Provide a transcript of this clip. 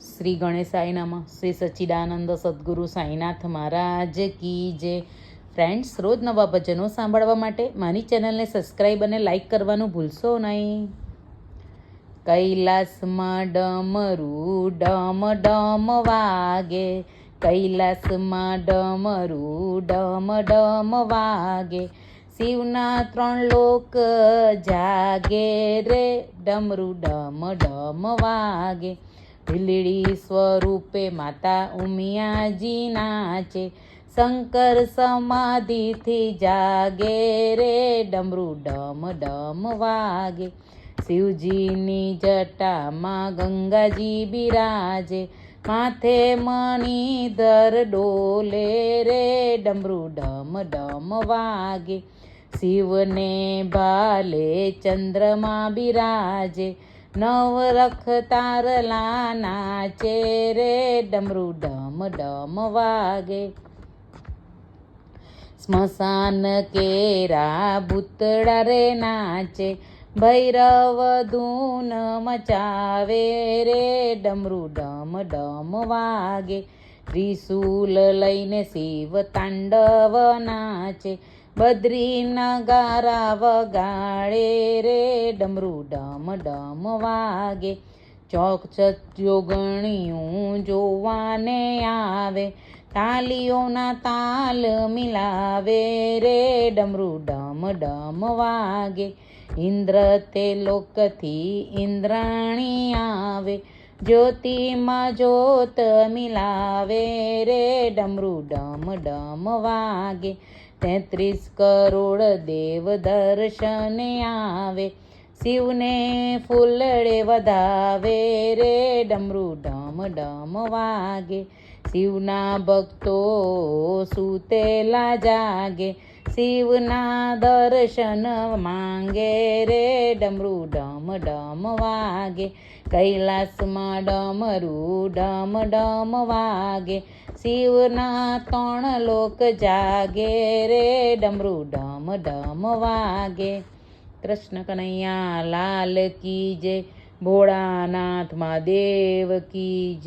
શ્રી ગણેશાય નમઃ. શ્રી સચ્ચિદાનંદ સદગુરુ સાંઈનાથ મહારાજ કી જે ફ્રેન્ડ્સ, રોજ નવા ભજનો સાંભળવા માટે મારી ચેનલને સબસ્ક્રાઈબ અને લાઈક કરવાનું ભૂલશો નહીં. કૈલાસમાં ડમરું ડમ ડમ વાગે. કૈલાસમાં ડમરું ડમ ડમ વાગે. શિવના ત્રણ લોક જાગે રે. ડમરું ડમ ડમ વાગે. ભીલડી સ્વરૂપે માતા ઉમિયાજી નાચે શંકર સમાધિથી જાગે રે, ડમરું ડમ ડમ વાગે. શિવજીની જટામાં ગંગાજી બિરાજે. માથે મણિધર ડોલે રે, ડમરું ડમ ડમ વાગે. શિવને ભાલે ચંદ્રમા બિરાજે. નવરખ તારલા નાચે ચેરે ડમરું ડમ ડમ વાગે. સ્મશાન કેરા ભૂતળા રે નાચે, ભૈરવ ધૂન મચાવે રે ડમરું ડમ ડમ વાગે. ત્રિશુલ લઈને શિવ તાંડવ નાચે બદ્રી નગારા વગાડે રે ડમરું ડમ ડમ વાગે. ચોક ચત્યોગણિયું જોવાને આવે. તાલીઓના તાલ મિલાવે રે ડમરું ડમ ડમ વાગે. ઇન્દ્ર તે લોકથી ઇન્દ્રાણી આવે. જ્યોતિમાં જ્યોત મિલાવે રે, ડમરું ડમ ડમ વાગે. તેત્રીસ કરોડ દેવ દર્શને આવે, શિવને ફૂલડે વધાવે રે, ડમરું ડમ ડમ વાગે. શિવના ભક્તો સુતેલા જાગે શિવના દર્શન માંગે રે, ડમરું ડમ ડમ વાગે. કૈલાસમાં ડમરું ડમ ડમ વાગે. શિવના ત્રણ લોક જાગે રે, ડમરું ડમ ડમ વાગે. કૃષ્ણ કનૈયા, લાલ કી જય. ભોળાનાથ મહાદેવ કી